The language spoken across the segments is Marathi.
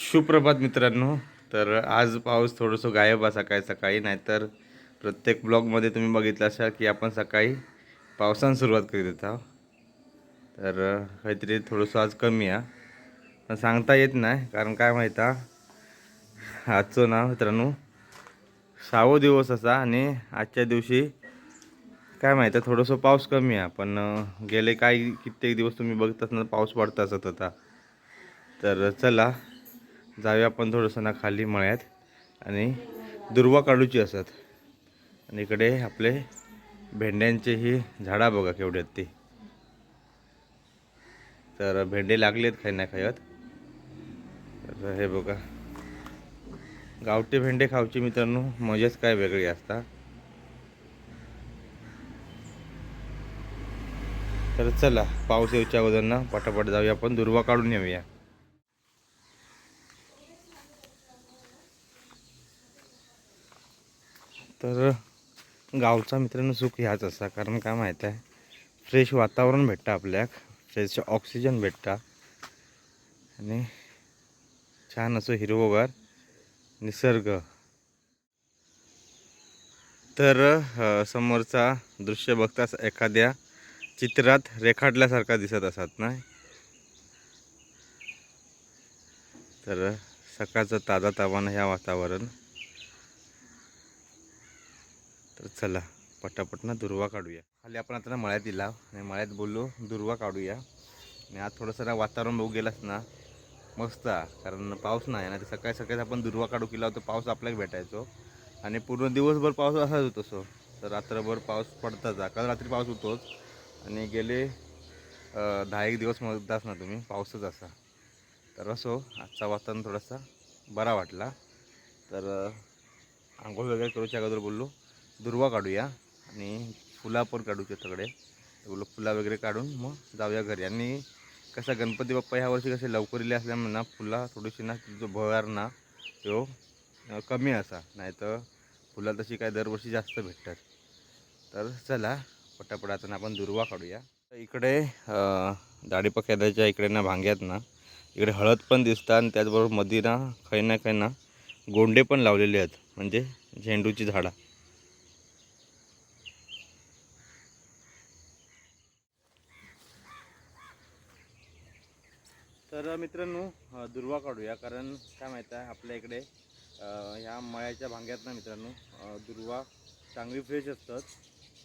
सुप्रभात मित्रांनो. तर आज पाऊस थोडंसं गायब आहे सकाळी सकाळी नाहीतर प्रत्येक ब्लॉगमध्ये तुम्ही बघितलं असाल की आपण सकाळी पावसानं सुरुवात करीत आहोत तर काहीतरी थोडंसं आज कमी आहे. पण सांगता येत नाही कारण काय माहीत आहे? आजचं ना मित्रांनो सहावं दिवस असा आणि आजच्या दिवशी काय माहीत आहे थोडंसं पाऊस कमी आहे. पण गेले काही कित्येक दिवस तुम्ही बघत असणार पाऊस पडता असत होता तर चला जाऊया आपण थोडंसं ना खाली मळ्यात आणि दुर्वा काढूची असत आणि इकडे आपले भेंड्यांचे ही झाडा बघा केवढे आहेत ते. तर भेंडे लागले आहेत काही ना खायत. तर हे बघा. गावठी भेंडे खाऊचे मित्रांनो मजाच काय वेगळी असता. तर चला पाऊस येऊच्या अगोदर ना पटापट जाऊया आपण दुर्वा काढून येऊया. तर गावचा मित्रांनो सुख ह्याच असा कारण काय माहीत आहे फ्रेश वातावरण भेटतं आपल्याक फ्रेश ऑक्सिजन भेटता. आणि छान असं हिरवगार निसर्ग. तर समोरचा दृश्य बघताच एखाद्या चित्रात रेखाटल्यासारखा दिसत असत नाही तर सकाळचं ताजा तावानं ह्या वातावरण. तर चला पटापट ना दुर्वा काढूया. खाली आपण आता ना मळ्यात दिला आणि मळ्यात बोललो दुर्वा काढूया. आणि आज थोडंसं ना वातावरण बघू गेलास ना मस्त आहे. कारण पाऊस नाही ना तर सकाळी सकाळी आपण दुर्वा काढू केला होता पाऊस आपल्याला भेटायचो. आणि पूर्ण दिवसभर पाऊस असाच होतो सो तर रात्रभर पाऊस पडताच आहे. काल रात्री पाऊस होतोच. आणि गेले दहा एक दिवस म्हणताच ना तुम्ही पाऊसच असा. तर असो आजचा वातावरण थोडासा बरा वाटला. तर आंघोळ वगैरे करूच्या अगोदर बोललो. दुर्वा काढूया आणि फुला पण काढू सगळे बोललो फुला वगैरे काढून मग जाऊया घरी. आणि कसं गणपती बाप्पा ह्या वर्षी कसे लवकर इले असल्यामुळे ना फुला थोडीशी ना जो भर ना तो कमी असा. नाही तर फुला तशी काय दरवर्षी जास्त भेटतात. तर चला पटापटातून आपण दुर्वा काढूया. तर इकडे अं, दाढीपक्याच्या इकडे ना भांग्यात ना इकडे हळद पण दिसतात आणि त्याचबरोबरमध्ये ना काही ना काही ना गोंडे पण लावलेले आहेत. म्हणजे झेंडूची झाडं. तर मित्रांनो दुर्वा काढूया कारण काय माहीत आहे आपल्या इकडे ह्या मळ्याच्या भांग्यात ना मित्रांनो दुर्वा चांगली फ्रेश असतात.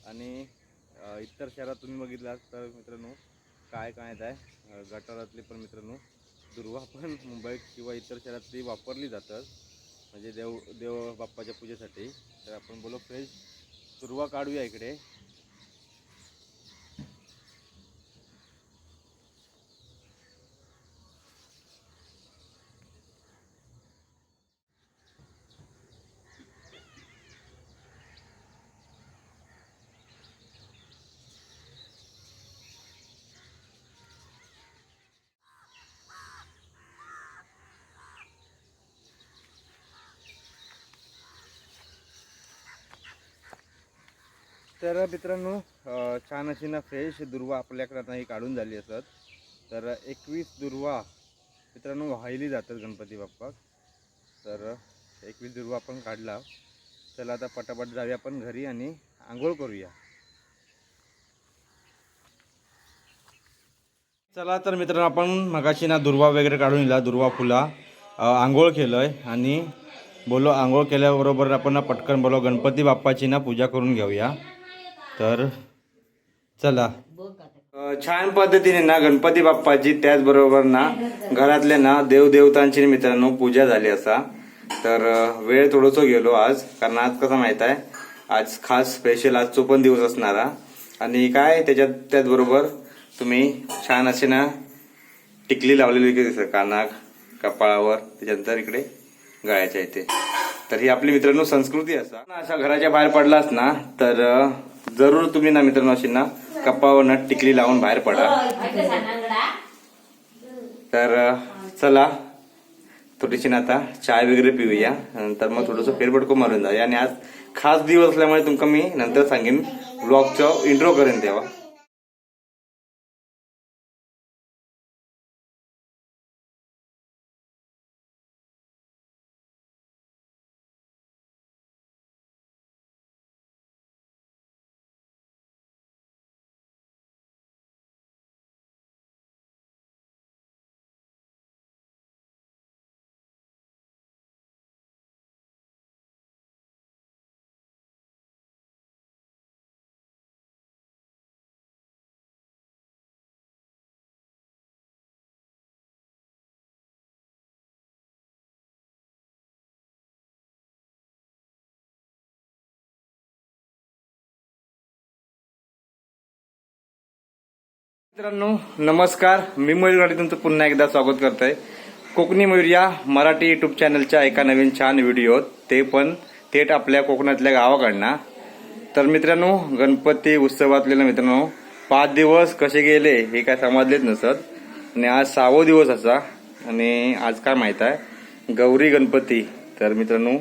आणि इतर शहरात तुम्ही बघितलात तर मित्रांनो काय काय आहे गटारातली पण मित्रांनो दुर्वा पण मुंबईत किंवा इतर शहरातली वापरली जातात. म्हणजे देव देव बाप्पाच्या पूजेसाठी. तर आपण बोलो फ्रेश दुर्वा काढूया इकडे. तर मित्रांनो छान अशी ना फ्रेश दुर्वा आपल्याकडे आता ही काढून झाली असत तर एकवीस दुर्वा मित्रांनो वाहिली जातात गणपती बाप्पा. तर एकवीस दुर्वा आपण काढला. चला आता पटापट जाऊया आपण घरी आणि आंघोळ करूया. चला तर मित्रांनो आपण मगाशी ना दुर्वा वगैरे काढून दिला दुर्वा फुला. आंघोळ केलं आहे आणि बोलो आंघोळ केल्याबरोबर आपण ना पटकन बोलो गणपती बाप्पाची ना पूजा करून घेऊया. तर चला. छान पद्धतीने ना गणपती बाप्पाची त्याचबरोबर ना घरातल्या ना देवदेवतांची मित्रांनो पूजा झाली असा. तर वेळ थोडंसं गेलो आज कारण आज कसं माहीत आहे आज खास स्पेशल आज पण दिवस असणारा. आणि काय त्याच्यात त्याचबरोबर तुम्ही छान असे ना टिकली लावलेली दिसत कानाक कपाळावर त्याच्यानंतर इकडे गळ्याच्या इथे. तर ही आपली मित्रांनो संस्कृती असा. अशा घराच्या बाहेर पडलास ना तर जरूर तुम्ही ना मित्रांनो अशी ना कपावर ना टिकली लावून बाहेर पडा. तर अ, चला थोडीशी ना आता चाय वगैरे पिऊया. नंतर मग थोडंसं फेरफटको मारून जाऊया. आणि आज खास दिवस असल्यामुळे तुमका मी नंतर सांगेन ब्लॉगचं इंट्रो करेन तेव्हा. मित्रांनो नमस्कार. मी मयूर गाडी तुमचं पुन्हा एकदा स्वागत करतोय. कोकणी मयूर या मराठी युट्यूब चॅनलच्या एका नवीन छान व्हिडिओत ते पण थेट आपल्या कोकणातल्या गावाकडनं. तर मित्रांनो गणपती उत्सवातले ना मित्रांनो पाच दिवस कसे गेले हे काय समजलेच नसत. आणि आज सहावो दिवस असा. आणि आज काय माहीत आहे? गौरी गणपती. तर मित्रांनो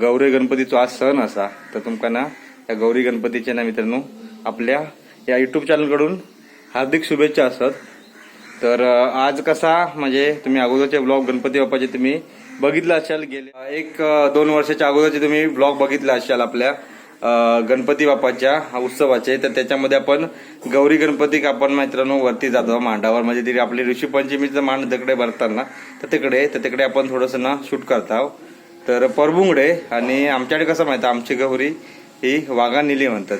गौरी गणपतीचो आज सण असा. तर तुमका ना त्या गौरी गणपतीच्या ना मित्रांनो आपल्या या युट्यूब चॅनलकडून हार्दिक शुभेच्छा असत तर आज कसा म्हणजे तुम्ही अगोदरचे ब्लॉग गणपती बाप्पाचे तुम्ही बघितलं असाल गेले एक दोन वर्षाच्या अगोदरचे तुम्ही ब्लॉग बघितला असाल आपल्या गणपती बाप्पाच्या उत्सवाचे तर त्याच्यामध्ये आपण गौरी गणपती आपण मित्रांनो वरती जातो मांडावर. म्हणजे तिकडे आपली ऋषीपंचमीचं मांड तिकडे भरताना तर तिकडे तर तिकडे आपण थोडंसं ना शूट करतो तर परबुंगडे आणि आमच्याकडे कसं माहिती आमची गौरी ही वाघा निली म्हणतात.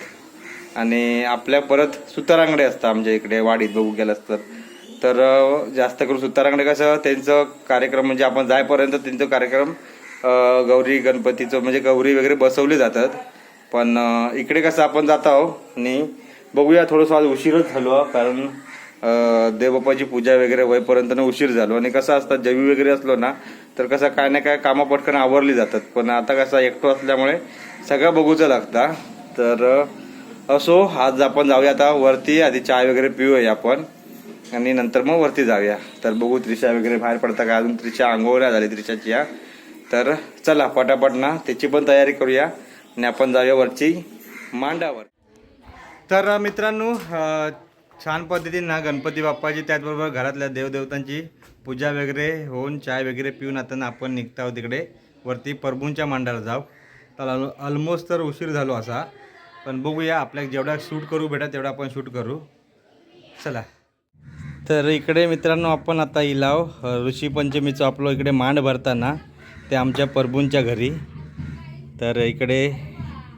आणि आपल्या परत सुतारांगडे असतात आमच्या इकडे वाडीत बघू गेलं असतात तर जास्त करून सुतारांगडे कसं त्यांचं कार्यक्रम म्हणजे आपण जायपर्यंत त्यांचं कार्यक्रम गौरी गणपतीचं म्हणजे गौरी वगैरे बसवले जातात. पण इकडे कसं आपण जात आहोत आणि बघूया थोडंसं आज उशीरच झालो कारण देवबाबाची देवबापाची पूजा वगैरे होईपर्यंत उशीर झालो. आणि कसं असतं जवी वगैरे असलो ना तर कसं काय ना काय कामं पटकन आवरली जातात. पण आता कसं एकटो असल्यामुळे सगळं बघूचं लागतं. तर असो आज आपण जाऊया आता वरती आधी चाय वगैरे पिऊया आपण. आणि नंतर मग वरती जाऊया. तर बघू त्रिशा वगैरे बाहेर पडता का? अजून त्रिशा आंघोळ्या झाली त्रिशाची या तर चला पटापट ना. त्याची पण तयारी करूया. आणि आपण जाऊया वरची मांडावर. तर मित्रांनो छान पद्धतीने ना गणपती बाप्पाची त्याचबरोबर घरातल्या देवदेवतांची पूजा वगैरे होऊन चाय वगैरे पिऊन आता आपण निघतो आहोत तिकडे. वरती परभूंच्या मांडाला जाऊ. तर ऑलमोस्ट तर उशीर झालो असा. पण बघूया आपल्याला जेवढा शूट करू भेटा तेवढा आपण शूट करू. चला. तर इकडे मित्रांनो आपण आता इलाव ऋषीपंचमीचं पंचमीचं आपलं इकडे मांड भरताना ते आमच्या परभूंच्या घरी. तर इकडे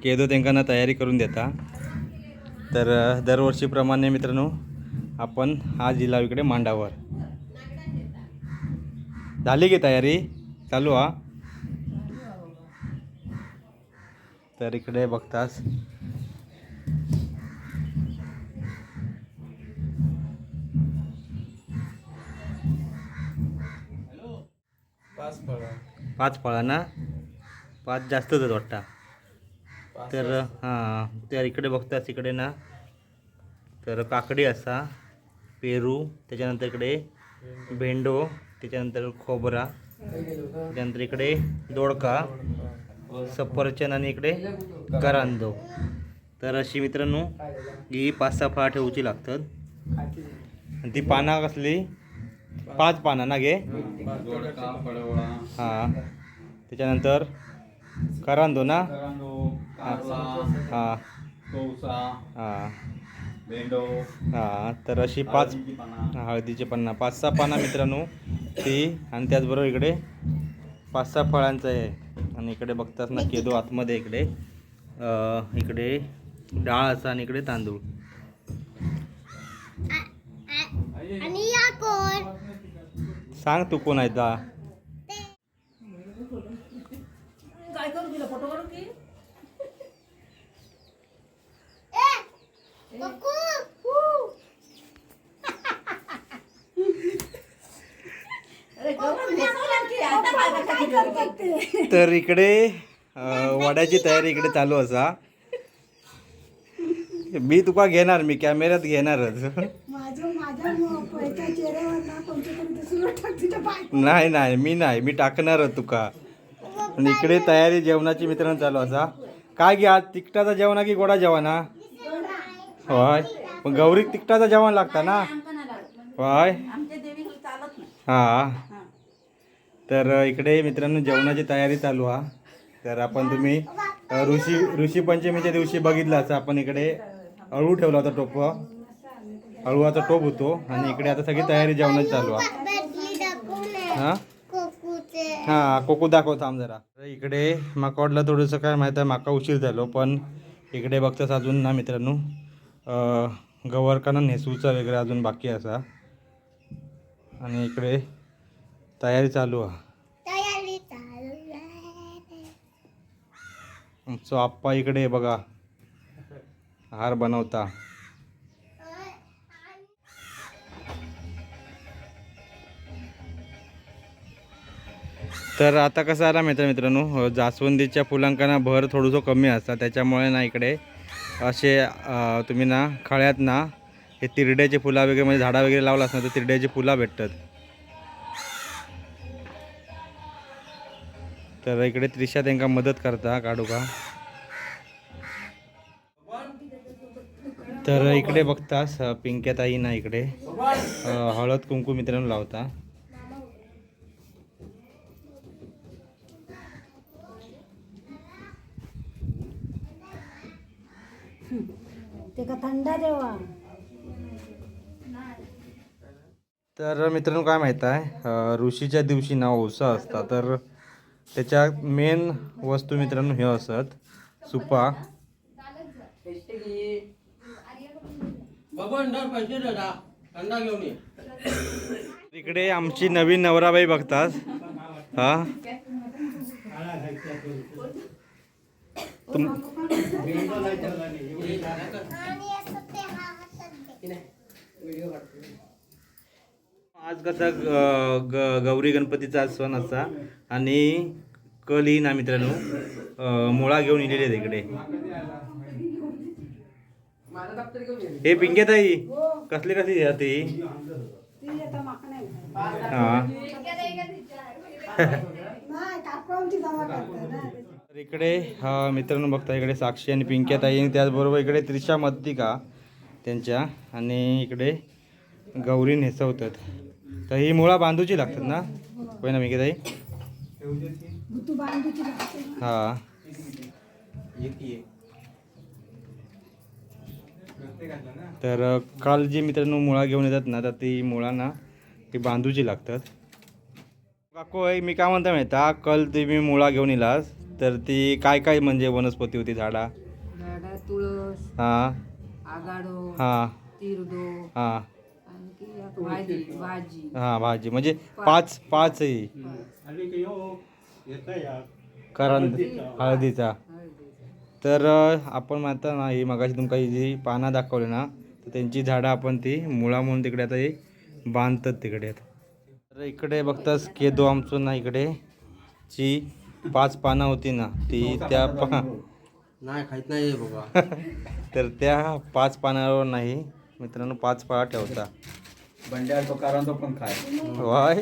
केदो त्यांना तयारी करून देता. तर दरवर्षीप्रमाणे मित्रांनो आपण आज इलाव इकडे मांडावर. झाली की तयारी? चालू हा? तर इकडे बघताच पाच फळा ना? पाच जास्तच आहेत वाटता. तर हां तर इकडे बघतास इकडे ना. तर काकडी असा पेरू त्याच्यानंतर इकडे भेंडो त्याच्यानंतर खोबरा त्याच्यानंतर इकडे दोडका सफरचंद आणि इकडे करांदो. तर अशी मित्रांनो ही पाच सहा फळा ठेवूची लागतात. आणि ती पाना कसली? पाच पाना ना घे हां. त्याच्यानंतर करांदो ना? हां. हां. हां. तर अशी पाच हळदीचे पन्ना पाच सहा पाना मित्रांनो. ती आणि त्याचबरोबर इकडे पाच सहा फळांचं आहे. आणि इकडे बघताच ना केदो आतमध्ये इकडे. इकडे डाळ असा आणि इकडे तांदूळ आणि या कोण सांग तू कोण आहे ता कुकू तर इकडे वड्याची तयारी इकडे चालू असा. मी तुका घेणार मी कॅमेऱ्यात घेणारच. नाही नाही मी नाही मी टाकणारच तुका. आणि इकडे तयारी जेवणाची मित्रांनो चालू असा काय घ्या आज? तिकटाचा जेवण की गोडा जेवण हा होय. पण गौरी तिकटाचा जेवण लागता ना? होय. हा. तर इकडे मित्रांनो जेवणाची तयारी चालू हा तर आपण तुम्ही ऋषी ऋषी पंचमीच्या दिवशी बघितलं असं आपण इकडे अळू ठेवला होता टोप. अळूचा टोप होतो आणि इकडे आता सगळी तयारी जेवणाची चालू आहे. हा? हा कोको दाखव थांब जरा. इकडे माका वाटलं थोडंसं काय माहिती आहे माका उशीर झालो पण इकडे बघतास अजून ना मित्रांनो गवरकानं नेसूचा वगैरे अजून बाकी असा. आणि इकडे तयारी चालू आहे. तयारी चालू आहे. आमचो आप्पा इकडे बघा. हार बनवता. तर आता कसं आला मित्र मित्रांनो हो, जास्वंदीच्या फुलांकांना भर थोडंसं कमी असतात. त्याच्यामुळे ना इकडे असे तुम्ही ना खळ्यात ना हे तिरड्याचे फुला वगैरे म्हणजे झाडा वगैरे लावला असणार तर तिरड्याची फुलं भेटतात. तर इकडे त्रिशा त्यांना मदत करता काढू का तर इकडे बघतास पिंक्या ताई ना इकडे हळद कुंकू मित्रांनो लावता. ते का थंडा देवा तर मित्रांनो काय माहीत आहे? ऋषीच्या दिवशी ना ओसा असता तर त्याच्या मेन वस्तू मित्रांनो हे असत सुपा. इकडे आमची नवीन नवराबाई बघतास हा? तुम हा. आज कसा ग- ग- गौरी गणपतीचा सण असा आणि कल येईन ना मित्रांनो मुळा घेऊन इलेले आहेत इकडे. हे पिंकेताई कसली कसली आहे ती? ती आता माका नाही हा तर इकडे हा मित्रांनो बघता इकडे साक्षी आणि पिंक्या ताई आणि त्याचबरोबर इकडे त्रिशा मत्तिका त्यांच्या आणि इकडे गौरी नेसवतात. तर ही मुळा बांधूची लागतात ना? होय ना पिंक्याताई ताई हां. हा तर काल जी मित्रांनो मुळा घेऊन येतात ना तर ती मुळा ना ती बांधूची लागतात. काको आहे मी काय म्हणता माहिती कल तुम्ही मुळा घेऊन येलास. तर ती काय काय म्हणजे वनस्पती होती झाडा? झाडा तुळस हा. आगाडो हा. तिरडो हा. आणखी भाजी भाजी. हा भाजी. म्हणजे पाच पाच आहे. करंद हळदीचा. तर आपण आता ना ही मगाशी तुमका ही जी पानं दाखवली ना तर त्यांची झाडं आपण ती मुळा म्हणून तिकडे आता ही बांधतात तिकडे. तर इकडे बघतास केदो आमचं ना इकडे ची पाच पानं होती ना ती त्या पा नाही खायत नाही बाबा तर त्या पाच पानावर नाही मित्रांनो पाच पाळा ठेवता. बंड्या तो कारण तो पण खाय. वाय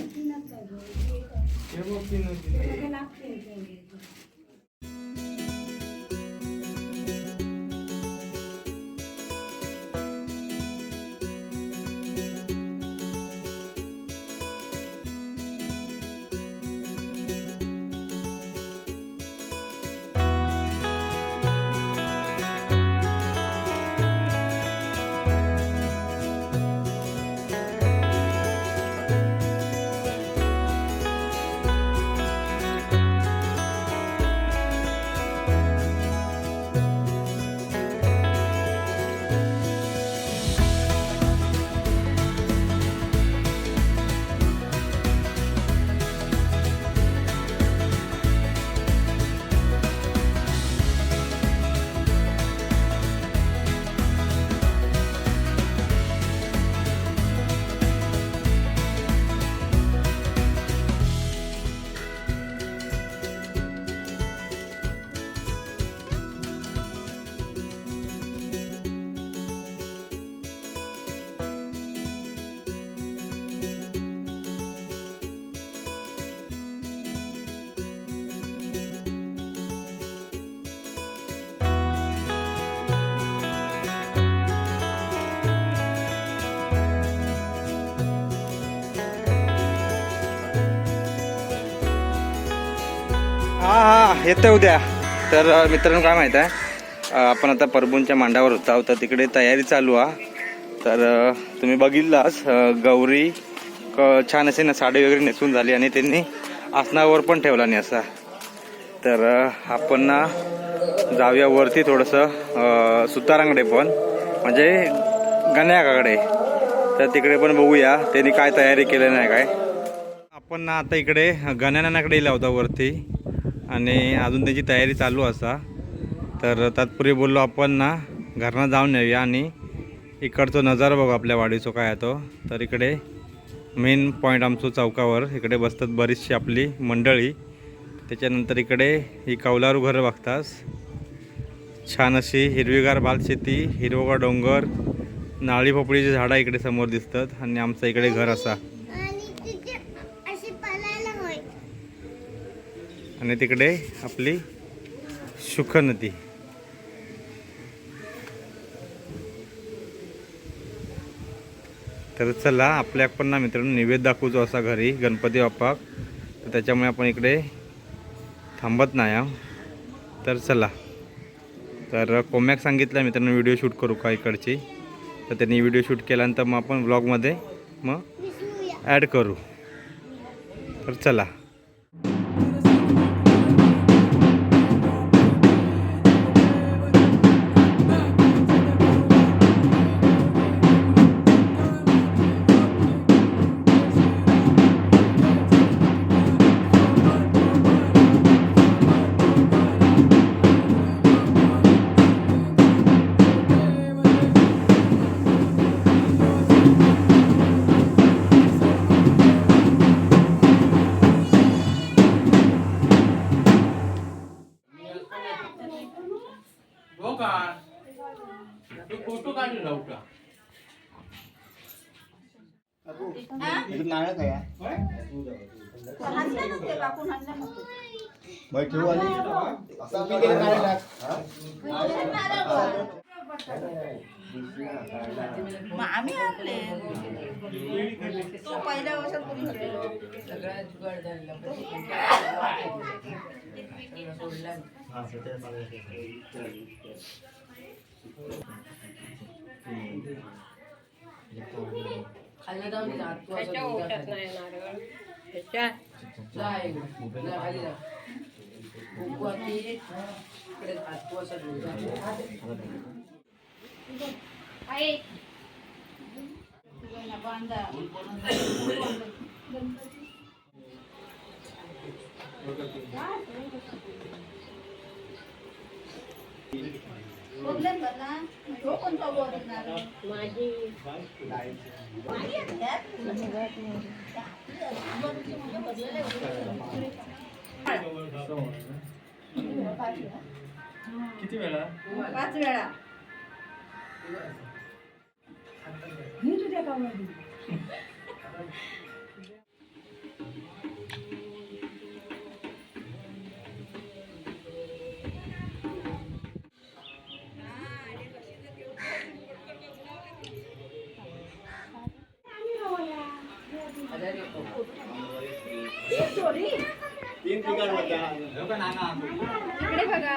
हा हा येतं उद्या. तर मित्रांनो काय माहीत आहे? आपण आता परभूंच्या मांडावर होत आहोत, तर तिकडे तयारी चालू आहे. तर तुम्ही बघितलास गौरी क छान असे ना साडी वगैरे नेसून झाली आणि त्यांनी आसनावर पण ठेवला नाही असा. तर आपण ना जाऊया वरती थोडंसं सुतारांकडे पण. म्हणजे गण्याकाकडे तर तिकडे पण बघूया त्यांनी काय तयारी केली नाही काय. आपण ना आता इकडे गण्यानाकडे येला होता वरती. आणि अजून त्याची तयारी चालू असा. तर तात्पुरी बोललो आपण ना घरनं जाऊन येऊया आणि इकडचं नजारा बघू आपल्या वाडीचो काय आहे तो. तर इकडे मेन पॉईंट आमचं चौकावर इकडे बसतात बरीचशी आपली मंडळी. त्याच्यानंतर इकडे ही कौलारू घरं बघतास. छान अशी हिरवीगार बालशेती हिरवगार डोंगर नाळी पोपळीची झाडं इकडे समोर दिसतात आणि आमचं इकडे घर असा. आणि तिकडे आपली सुख नदी. तर चला आपल्या पण ना मित्रांनो निवेद दाखवतो असा घरी गणपती बाप्पाक तर त्याच्यामुळे आपण इकडे थांबत नाही. तर चला. तर कोम्याक सांगितलं मित्रांनो व्हिडिओ शूट करू का इकडची? तर त्यांनी व्हिडिओ शूट केल्यानंतर मग आपण ब्लॉगमध्ये मग ॲड करू. तर चला. नारळ काय ठेवू आणि आम्ही आणले. तो पहिल्या वर्षात खाल्लं जाऊन जाय, जा, खाली जा. इकडे हात तू असं दुधात. बोललेत बरं ना? तो किती वेळा? पाच वेळा. मी तुझ्या कामाला तीन ठिकाण इकडे बघा.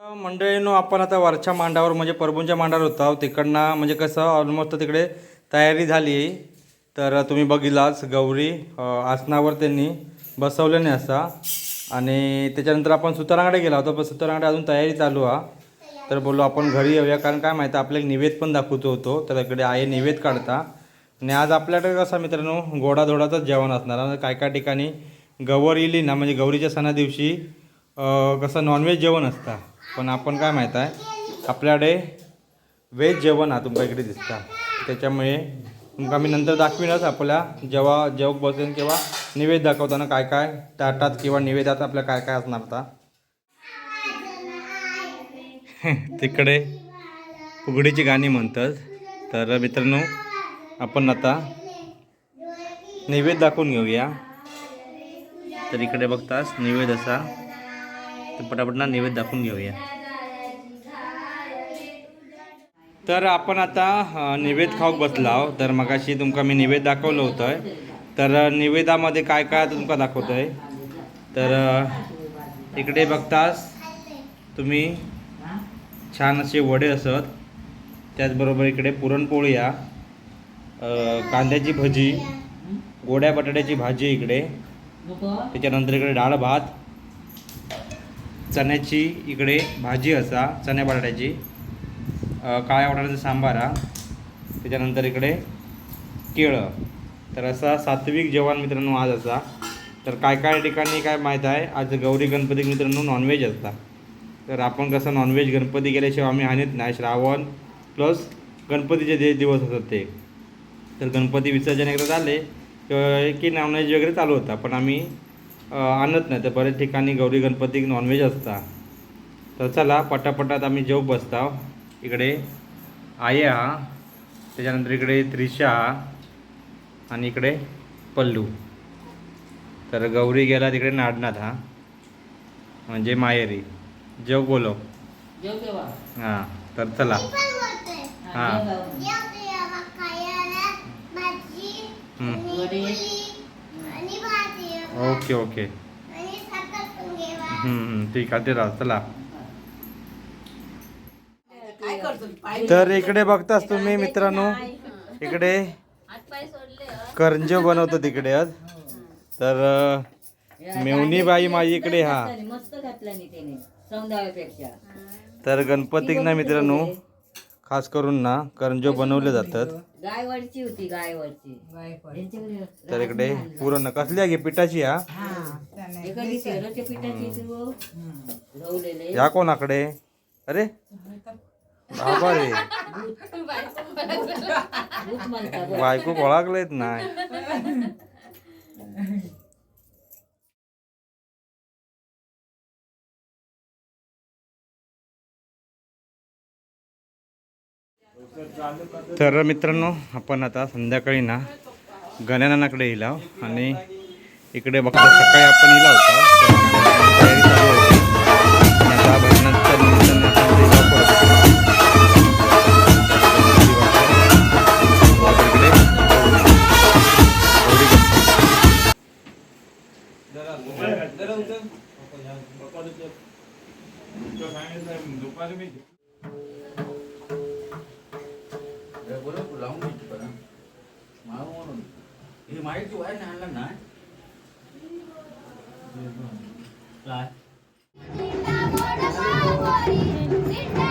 मंडळीनो आपण आता वरच्या मांडावर म्हणजे परभूंच्या मांडावर होतो आहोत. तिकडनं म्हणजे कसं ऑलमोस्ट तिकडे तयारी झाली. आहे तर तुम्ही बघितलाच गौरी आसनावर त्यांनी बसवले नाही असा. आणि त्याच्यानंतर आपण सुतारांकडे गेला होतो पण सुतारांकडे अजून तयारी चालू आहे तर बोललो आपण घरी येऊया कारण काय माहिती आपल्याला निवेद पण दाखवतो होतो. तर इकडे आहे निवेद काढता. आणि आज आपल्याकडे कसं मित्रांनो गोडाधोडाचंच जेवण असणार. काय काय ठिकाणी गौर येईली ना म्हणजे गौरीच्या सणा दिवशी कसं नॉनव्हेज जेवण असतं. पण आपण काय माहीत आहे आपल्याकडे व्हेज जेवण हा तुमच्या इकडे दिसता. त्याच्यामुळे तुमका मी नंतर दाखवीनच आपल्या जेव्हा जेवक बसेन किंवा निवेद दाखवताना काय काय ताटात किंवा निवेदात आपल्या काय काय असणार आता. तिकडे फुगडीची गाणी म्हणतात. तर मित्रांनो आपण आता नैवेद्य दाखवून घेऊया. तर इकडे बघतास नैवेद्य असा तर पटापट ना नैवेद्य दाखवून घेऊया. तर आपण आता नैवेद्य खाऊक बसला तर मगाशी तुमका मी नैवेद्य दाखवलं होतं तर निवेदामध्ये नैवेद्यामध्ये काय काय तुमका तुमका दाखवतोय? तर इकडे बघतास तुम्ही छान असे वडे असत. त्याचबरोबर इकडे पुरणपोळी या कांद्याची भजी गोड्या बटाट्याची भाजी इकडे. त्याच्यानंतर इकडे डाळ भात. चण्याची इकडे भाजी असा चण्या बटाट्याची. काळ्या वाटाण्याचा सांबार हा. त्याच्यानंतर इकडे केळं. तर असा सात्विक जेवण मित्रांनो आज असा. तर काय काय ठिकाणी काय माहीत आहे? आज गौरी गणपती मित्रांनो नॉनव्हेज असता. तर आपण कसं नॉनव्हेज गणपती गेल्याशिवाय आम्ही आणत नाही. श्रावण प्लस गणपतीचे जे दिवस असतात ते. तर गणपती विसर्जन एकदा झाले. की नॉनव्हेज वगैरे चालू होता. पण आम्ही आणत नाही. तर बरेच ठिकाणी गौरी गणपती नॉनव्हेज असता. तर चला पटापटात आम्ही जेव बसता. इकडे आया हा त्याच्यानंतर इकडे त्रिशा आणि इकडे पल्लू. तर गौरी गेला तिकडे नाडनाथ हा. म्हणजे माहेरी. जेव बोलव हां तर चला. हां हम्म. आणि ओके ओके. ठीक आहे ते राहा चला. काय करतो? पाय तर इकडे बघतास तुम्ही मित्रांनो? इकडे करंज बनवतो तिकडे आज. तर मेवणी बाई माझी इकडे हा. तर गणपतीक ना मित्रांनो खास करून ना करंजो बनवले जातात. गायवडची होती गायवडची. तर इकडे पुरण कसली आहे? पिठाची हा? या कोणाकडे? अरे? बाबा रे. बायको ओळखलेत नाही. तर मित्रांनो आपण आता संध्याकाळी ना गण्यानाकडे येईल आहो. आणि इकडे बघता सकाळी आपण येला होता भजनाच्या निमित्ताने आपण ते जाऊ परत. इकडे गौरी गणपती.